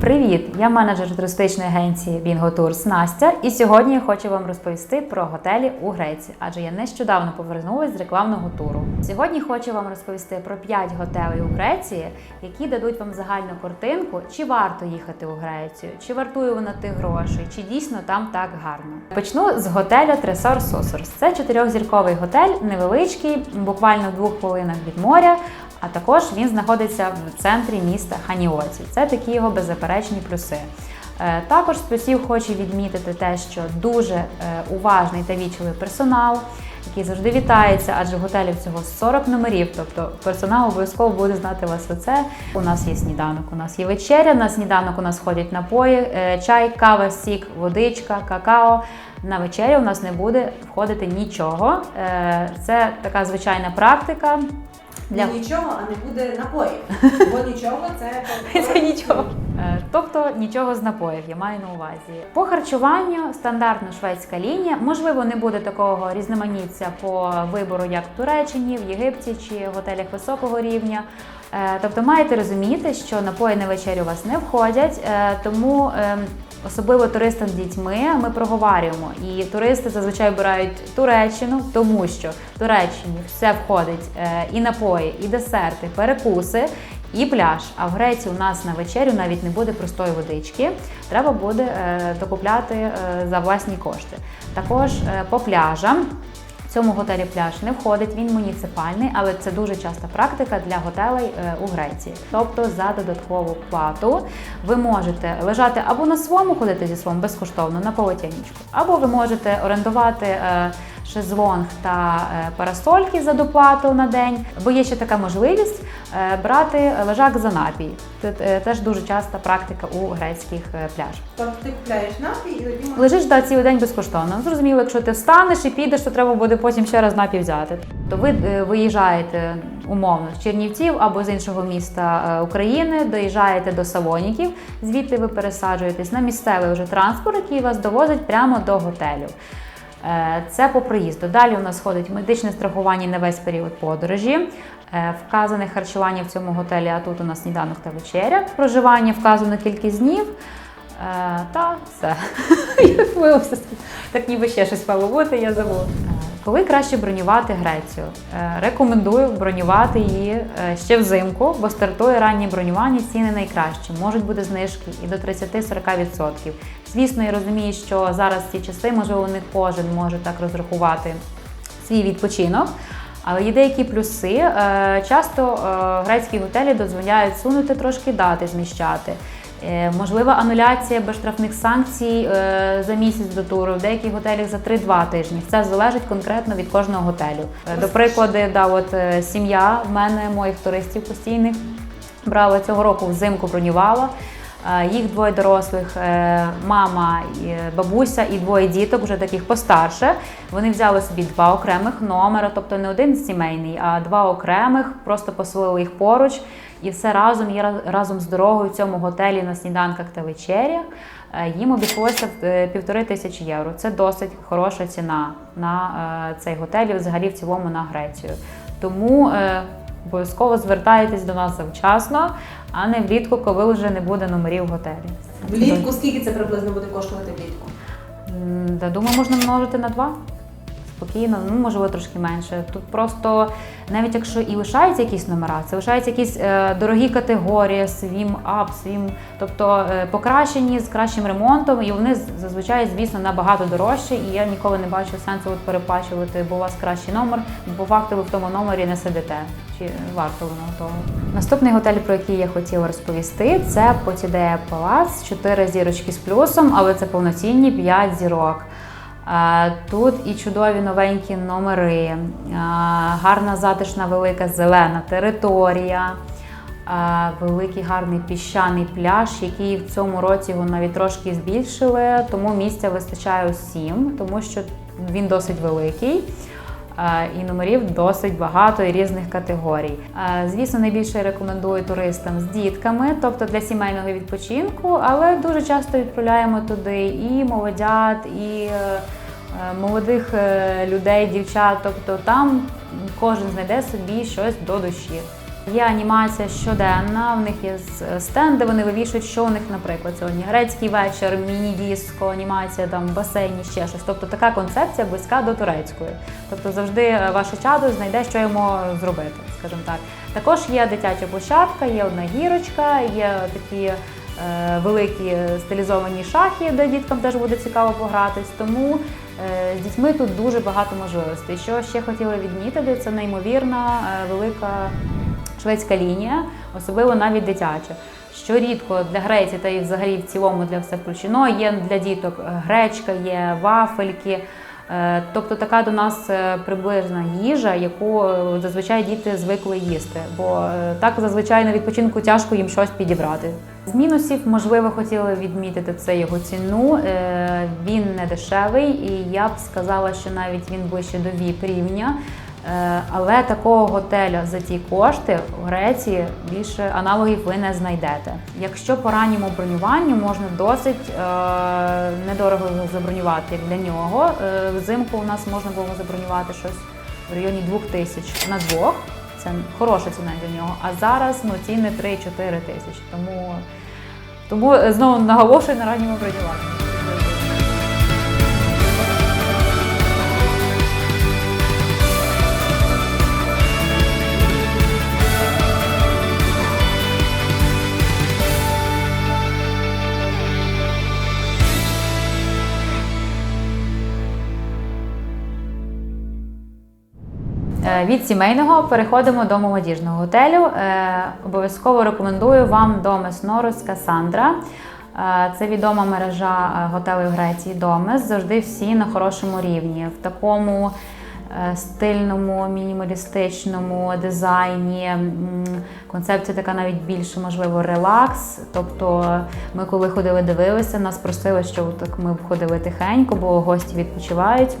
Привіт! Я менеджер туристичної агенції Bingo Tours Настя, і сьогодні я хочу вам розповісти про готелі у Греції, адже я нещодавно повернулася з рекламного туру. Сьогодні хочу вам розповісти про 5 готелей у Греції, які дадуть вам загальну картинку, чи варто їхати у Грецію, чи вартує вона тих грошей, чи дійсно там так гарно. Почну з готеля Тресор Сосорс. Це чотирьохзірковий готель, невеличкий, буквально в двох хвилинах від моря. А також він знаходиться в центрі міста Ханіоці. Це такі його беззаперечні плюси. Е, Також з плюсів хочу відмітити те, що дуже е, уважний та вічливий персонал, який завжди вітається, адже в готелі всього 40 номерів, тобто персонал обов'язково буде знати вас оце. У нас є сніданок, у нас є вечеря, на сніданок у нас ходять напої, е, чай, кава, сік, водичка, какао. На вечерю у нас не буде входити нічого. Це така звичайна практика. Для... Ну, нічого, а не буде напоїв. Бо нічого це Це нічого. Е, Тобто нічого з напоїв, я маю на увазі. По харчуванню стандартна шведська лінія. Можливо, не буде такого різноманіття по вибору, як в Туреччині, в Єгипті чи готелях високого рівня. Е, Тобто маєте розуміти, що напої на вечерю у вас не входять, е, тому ем, особливо туристам з дітьми ми проговорюємо. І туристи зазвичай обирають Туреччину, тому що в Туреччині все входить е, і напої, і десерти, перекуси. І пляж. А в Греції у нас на вечерю навіть не буде простої водички. Треба буде е, докупляти е, за власні кошти. Також е, по пляжам. Цьому готелі пляж не входить, він муніципальний, але це дуже часта практика для готелей е, у Греції. Тобто за додаткову плату ви можете лежати або на своєму ходити зі своїм безкоштовно на полотянічку, або ви можете орендувати е, шезлонг та е, парасольки за доплату на день. Бо є ще така можливість е, брати лежак за напій. Це теж дуже часта практика у грецьких е, пляжах. Тобто ти купляєш напій і тоді Лежиш да, цілий день безкоштовно. Зрозуміло, якщо ти встанеш і підеш, то треба буде потім ще раз напій взяти. То ви виїжджаєте умовно з Чернівців або з іншого міста України, доїжджаєте до Салоніків, звідти ви пересаджуєтесь на місцевий вже транспорт, який вас довозить прямо до готелю. Е, Це по проїзду. Далі у нас ходить медичне страхування на весь період подорожі. Е, Вказане харчування в цьому готелі, а тут у нас сніданок та вечеря. Проживання вказано кількість днів. Е, Та все. Так ніби ще щось мало бути, я забула. Коли краще бронювати Грецію? Е, Рекомендую бронювати її е, ще взимку, бо стартує раннє бронювання, ціни найкращі. Можуть бути знижки і до 30-40%. Звісно, я розумію, що зараз ці часи, можливо, не кожен може так розрахувати свій відпочинок. Але є деякі плюси. Е, Часто грецькі готелі дозволяють сунути трошки дати, зміщати. Е, Можлива ануляція без штрафних санкцій е, за місяць до туру. В деяких готелях за 3-2 тижні. Це залежить конкретно від кожного готелю. Е, До прикладу, да, от сім'я в мене моїх туристів постійних брала цього року взимку бронювала. Їх двоє дорослих, мама, бабуся і двоє діток, вже таких постарше. Вони взяли собі два окремих номера, тобто не один сімейний, а два окремих, просто поселили їх поруч. І все разом є раз- разом з дорогою в цьому готелі на сніданках та вечерях. Е, Їм обійшлося е, півтори тисячі євро. Це досить хороша ціна на е, цей готель і взагалі в цілому на Грецію. Тому обов'язково звертайтесь до нас завчасно, а не влітку, коли вже не буде номерів в готелі. влітку, скільки це приблизно буде коштувати влітку? Да, думаю, можна множити на два. Спокійно, ну можливо трошки менше. Тут просто навіть якщо і лишаються якісь номера, це лишаються якісь е, дорогі категорії, свім ап, свім, тобто е, покращені з кращим ремонтом, і вони зазвичай, звісно, набагато дорожчі. І я ніколи не бачу сенсу от переплачувати, бо у вас кращий номер, бо по факту ви в тому номері не сидите. Чи варто воно того? Наступний готель, про який я хотіла розповісти, це Потідея Палац, 4 зірочки з плюсом, але це повноцінні 5 зірок. Тут і чудові новенькі номери, гарна затишна велика зелена територія, великий гарний піщаний пляж, який в цьому році його навіть трошки збільшили, тому місця вистачає усім, тому що він досить великий. І номерів досить багато і різних категорій. Звісно, найбільше рекомендую туристам з дітками, тобто для сімейного відпочинку, але дуже часто відправляємо туди і молодят, і е, е, молодих е, людей, дівчат. Тобто там кожен знайде собі щось до душі. Є анімація щоденна, в них є стенди, вони вивішують, що у них, наприклад, сьогодні грецький вечір, міні-диско, анімація там в басейні, ще щось. Тобто така концепція близька до турецької. Тобто завжди е, ваше чадо знайде, що йому зробити, скажімо так. Також є дитяча площадка, є одна гірочка, є такі. е, Великі стилізовані шахи, де діткам теж буде цікаво погратись. Тому е, з дітьми тут дуже багато можливостей. Що ще хотіла відмітити, це неймовірна е, велика шведська лінія, особливо навіть дитяча. Що рідко для Греції та і взагалі в цілому для все включено. Є для діток е, гречка, є вафельки. Е, Тобто така до нас е, приблизна їжа, яку зазвичай діти звикли їсти, бо так зазвичай на відпочинку тяжко їм щось підібрати. З мінусів, можливо, хотіли відмітити це його ціну. Він не дешевий, і я б сказала, що навіть він ближче до VIP рівня. Е, Але такого готеля за ті кошти в Греції більше аналогів ви не знайдете. Якщо по ранньому бронюванню можна досить е, недорого забронювати для нього. Е, Взимку у нас можна було забронювати щось в районі 2000 на двох. Це хороша ціна для нього. А зараз ну, ціни 3-4 тисячі. Тому, тому е, знову наголошую на ранньому бронюванні. Від сімейного переходимо до молодіжного готелю. Е, Обов'язково рекомендую вам Домес Норус Касандра. Е, Це відома мережа е, готелів Греції Домес. Завжди всі на хорошому рівні. В такому е, стильному, мінімалістичному дизайні. Концепція така навіть більше, можливо, релакс. Тобто, ми коли ходили, дивилися, нас просили, що так ми б ходили тихенько, бо гості відпочивають.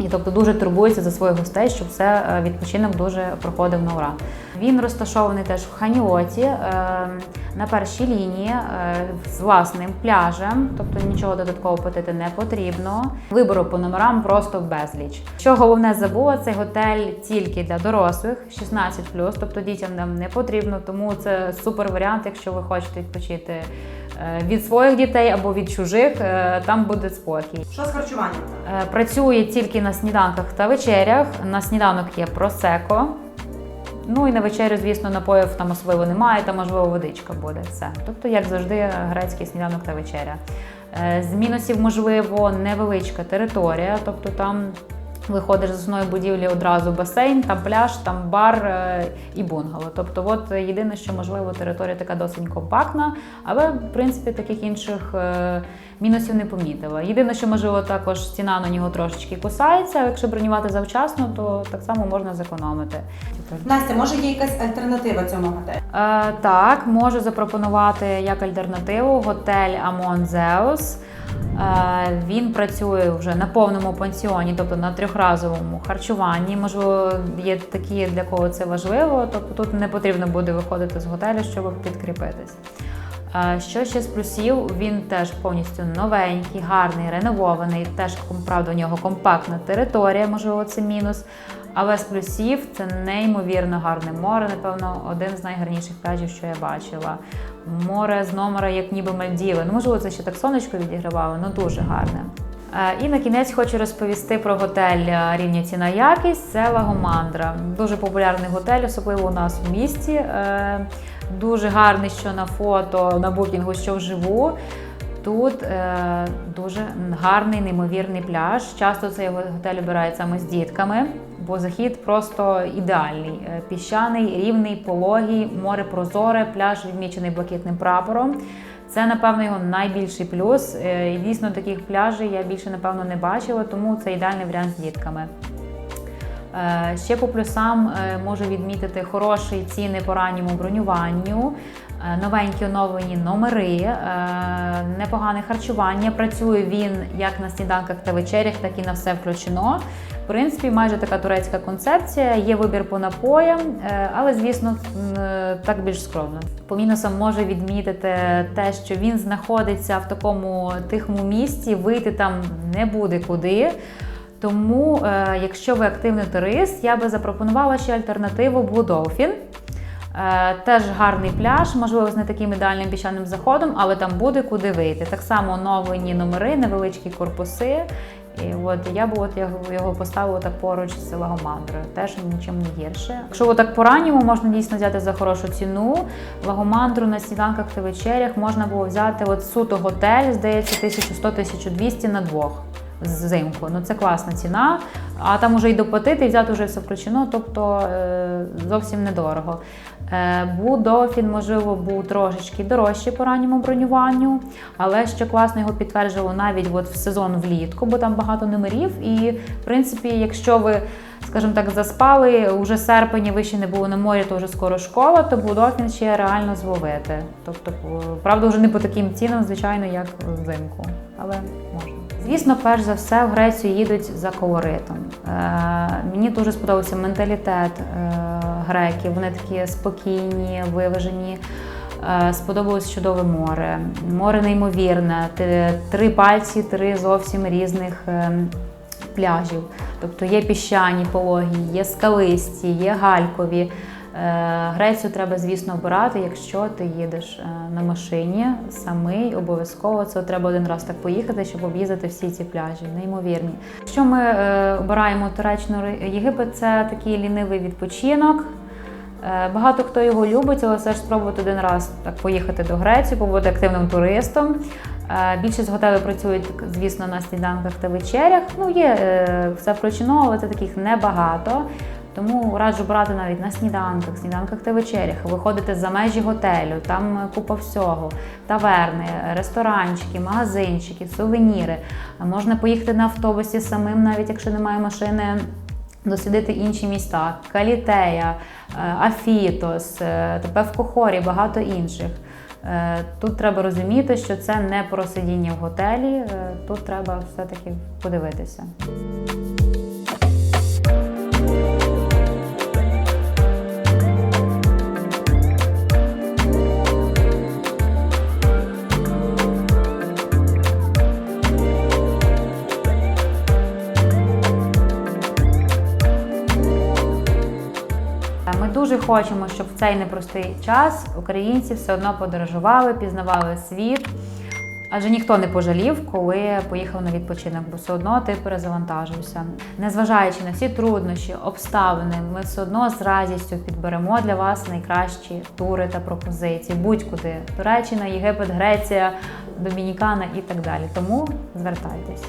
І тобто дуже турбується за своїх гостей, щоб все е, відпочинок дуже проходив на ура. Він розташований теж в Ханіоті е, на першій лінії е, з власним пляжем, тобто нічого додатково платити не потрібно. Вибору по номерам просто безліч. Що головне забула, цей готель тільки для дорослих 16+, тобто дітям нам не потрібно, тому це супер варіант, якщо ви хочете відпочити від своїх дітей або від чужих, е, там буде спокій. Що з харчуванням? Е, Працює тільки на сніданках та вечерях. На сніданок є просеко. Ну і на вечерю, звісно, напоїв там особливо немає, там можливо водичка буде. Все. Тобто, як завжди, грецький сніданок та вечеря. Е, З мінусів, можливо, невеличка територія, тобто там. Виходиш з основної будівлі одразу басейн, там пляж, там бар е, і бунгало. Тобто, от єдине, що можливо, територія така досить компактна, але в принципі таких інших е, мінусів не помітила. Єдине, що можливо також ціна на нього трошечки кусається. а Якщо бронювати завчасно, то так само можна зекономити. Настя, може є якась альтернатива цьому готелю? Е, так, можу запропонувати як альтернативу готель Амон Зеус. Е, він працює вже на повному пансіоні, тобто на трьохразовому харчуванні. Можливо, є такі, для кого це важливо. Тобто тут не потрібно буде виходити з готелю, щоб підкріпитись. Е, Що ще з плюсів? Він теж повністю новенький, гарний, реновований. Теж правда, у нього компактна територія, можливо, це мінус. Але з плюсів це неймовірно гарне море. Напевно, один з найгарніших пляжів, що я бачила. Море з номера, як ніби Мальдіви. Ну, можливо, це ще так сонечко відігравало, ну дуже гарне. Е, І на кінець хочу розповісти про готель е, рівня ціна якість. Це Лагомандра. Дуже популярний готель, особливо у нас в місті. Е, Дуже гарний, що на фото, на букінгу, що вживу. Тут е, дуже гарний, неймовірний пляж. Часто цей готель обирають саме з дітками, бо захід просто ідеальний. Е, Піщаний, рівний, пологий, море прозоре, пляж відмічений блакитним прапором. Це, напевно, його найбільший плюс. Е, І дійсно таких пляжів я більше, напевно, не бачила, тому це ідеальний варіант з дітками. Е, Ще по плюсам можу відмітити хороші ціни по ранньому бронюванню, новенькі оновлені номери, е, непогане харчування. Працює він як на сніданках та вечерях, так і на все включено. В принципі, майже така турецька концепція. Є вибір по напоям, е, але звісно, е, так більш скромно. По мінусам можу відмітити те, що він знаходиться в такому тихому місці, вийти там не буде куди. Тому, е, якщо ви активний турист, я би запропонувала ще альтернативу Blue Dolphin. Е, Теж гарний пляж, можливо, з не таким ідеальним піщаним заходом, але там буде куди вийти. Так само оновлені номери, невеличкі корпуси. І от я б от його, поставила так поруч з Лагомандрою. Теж нічим не гірше. Якщо отак по ранньому можна дійсно взяти за хорошу ціну. Лагомандру на сніданках та вечерях можна було взяти от суто готель, здається, 1100-1200 на двох взимку. Ну це класна ціна. А там уже й доплатити, і взяти вже все включено, тобто е, зовсім недорого. Е, Будофін, можливо, був трошечки дорожчий по ранньому бронюванню, але ще класно його підтверджувало навіть от в сезон влітку, бо там багато номерів. І, в принципі, якщо ви, скажімо так, заспали, уже серпень, і ви ще не були на морі, то вже скоро школа, то Будофін ще реально зловити. Тобто, правда, вже не по таким цінам, звичайно, як взимку, але можна. Звісно, перш за все в Грецію їдуть за колоритом. Е, мені дуже сподобався менталітет е, греків. Вони такі спокійні, виважені. Е, Сподобалось чудове море. Море неймовірне. Три пальці, три зовсім різних е, пляжів. Тобто є піщані пологі, є скалисті, є галькові. Е, Грецію треба, звісно, обирати, якщо ти їдеш е, на машині самий, обов'язково це треба один раз так поїхати, щоб об'їздити всі ці пляжі. Неймовірні. Якщо ми е, обираємо Туреччину Єгипет, це такий лінивий відпочинок. Багато хто його любить, але все ж спробувати один раз так поїхати до Греції, побути активним туристом. Більшість готелів працюють, звісно, на сніданках та вечерях. Ну, є все включено, але це таких небагато. Тому раджу брати навіть на сніданках, сніданках та вечерях, виходити за межі готелю, там е, купа всього, таверни, ресторанчики, магазинчики, сувеніри. Можна поїхати на автобусі самим, навіть якщо немає машини, дослідити інші міста: Калітея, е, Афітос, е, тепер в Кохорі, багато інших. Тут треба розуміти, що це не про сидіння в готелі, тут треба все-таки подивитися. Дуже хочемо, щоб в цей непростий час українці все одно подорожували, пізнавали світ. Адже ніхто не пожалів, коли поїхав на відпочинок, бо все одно ти перезавантажився. Незважаючи на всі труднощі, обставини, ми все одно з радістю підберемо для вас найкращі тури та пропозиції. Будь-куди Туреччина, Єгипет, Греція, Домінікана і так далі. Тому звертайтесь.